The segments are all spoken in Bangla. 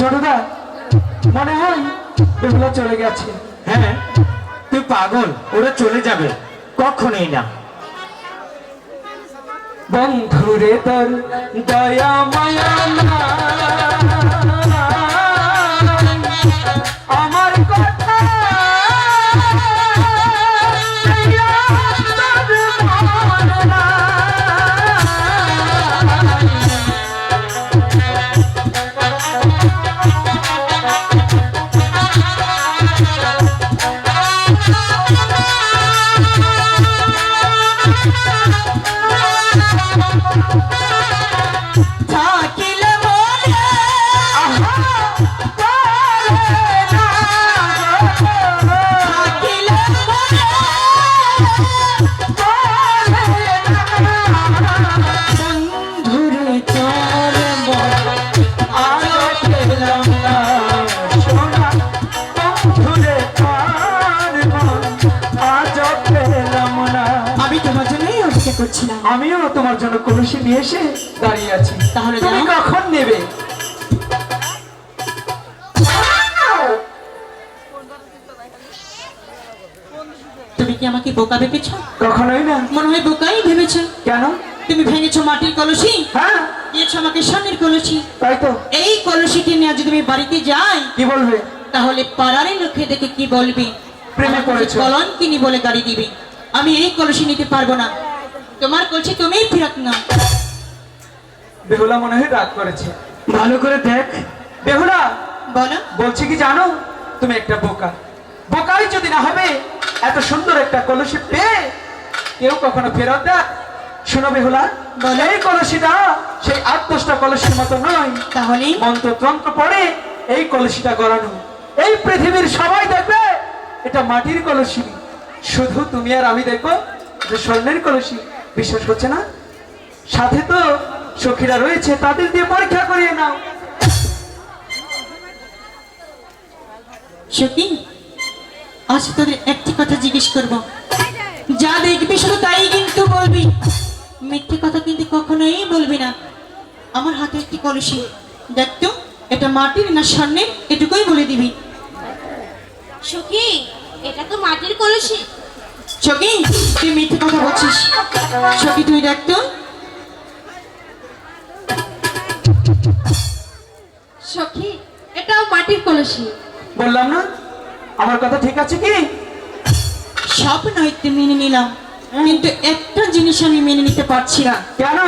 ছোটদা মনে হয় বেহুলা চলে গেছে। হ্যাঁ তুই পাগল ওরা চলে যাবে কখনোই না। বন্ধুরে তোর দয়া মায়া করছিলাম। আমিও তোমার জন্য কলসি নিয়ে এসে দাঁড়িয়ে আছি। তাহলে তুমি কখন নেবে? তুমি কি আমাকে বোকা ভেবেছ? কখনোই না। মনে হয় বোকাই ভেবেছ। কেন? তুমি ভেঙেছো মাটির কলসি। হ্যাঁ। দিয়েছ আমাকে স্বর্ণের কলসি। তাই তো। এই কলসিটি নিয়ে যদি আমি বাড়িতে যাই কি বলবে? তাহলে পাড়ারে লোকে দেখে কি বলবে? প্রেমে পড়েছো। কলন বলে গাড়ি দিবে। আমি এই কলসি নিতে পারব না। তোমার কলসি তুমিই ফেরত নাও। বেহুলা মনে হয় রাগ করেছে। ভালো করে দেখ। বেহুলা বলো। বলছি কি জানো? তুমি একটা বোকা। বোকাই যদি না হবে এত সুন্দর একটা কলসি পেয়ে কেউ কখনো ফেরত দেয়? শোনো বেহুলা বলো। এই কলসিটা সেই আট দশটা কলসির মতো নয়। তাহলে মন্ত্রতন্ত্র পড়ে এই কলসিটা গড়ানো। এই পৃথিবীর সবাই দেখবে এটা মাটির কলসি। শুধু তুমি আর আমি দেখো যে স্বর্ণের কলসি। বিশ্বাস করছে না? সাথে তো সখীরা রয়েছে তাদের দিয়ে পরীক্ষা করিয়ে নাও। সত্যি আজ তোদের একটি কথা জিজ্ঞেস করব। যা দেখবি শুধু তাই কিন্তু বলবি। মিথ্যে কথা কিন্তু কখনোই বলবি না। আমার হাতে একটি কলসি। দেখ তো এটা মাটির না স্বর্ণের এটুকুই বলে দিবি। সখী এটা তো মাটির কলসি। সখী তুই মিথ্যে কথা বলছিস। সখী তুই দেখ তো। সখী এটাও মাটির কলসি। বললাম না? আমার কথা ঠিক আছে কি? সব নয়তো মেনে নিলাম। কিন্তু একটা জিনিস আমি মেনে নিতে পারছি না। কেন?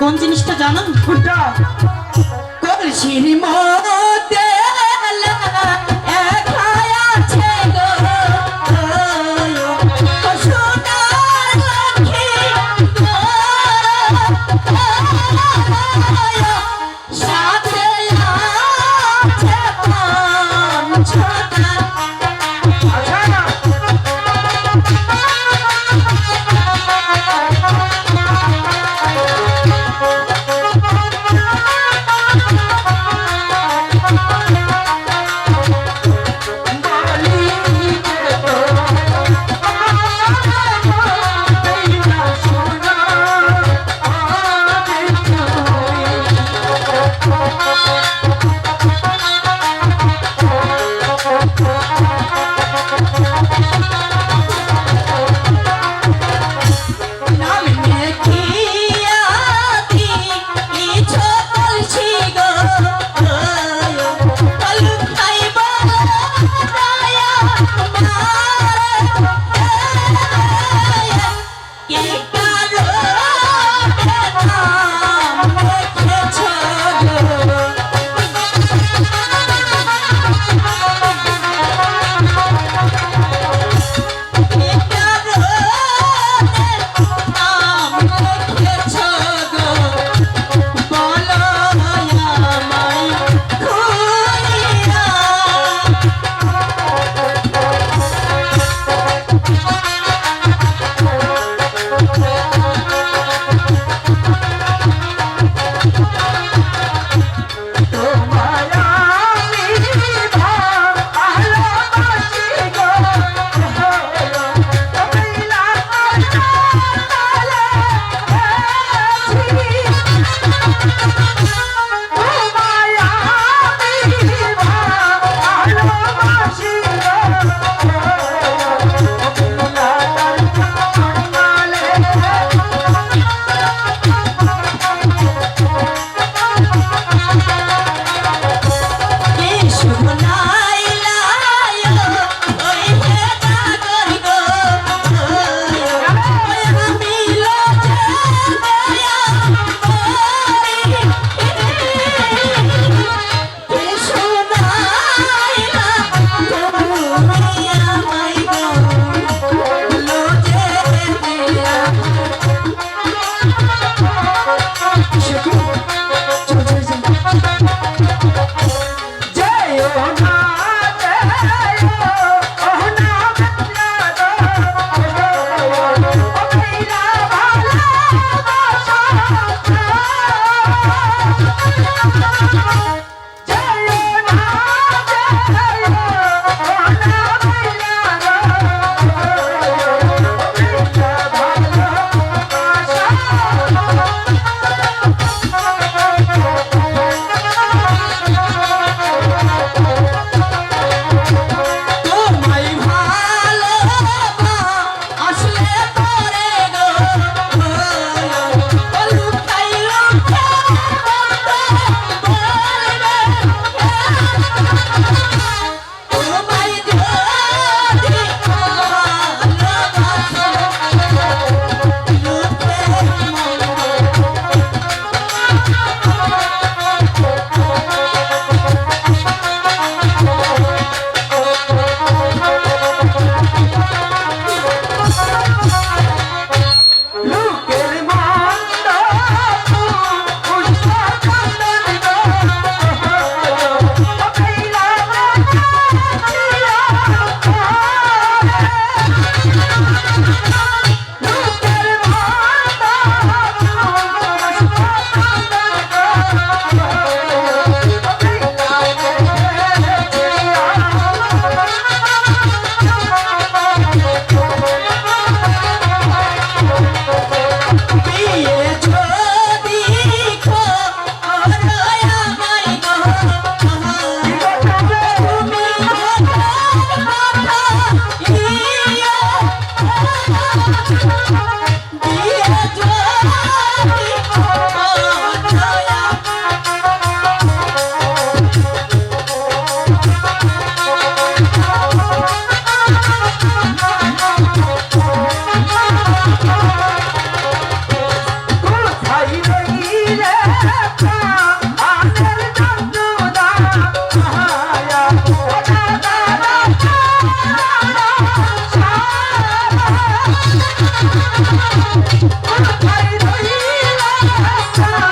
কোন জিনিসটা জানো? কলসির মধ্যে 哎 Oh,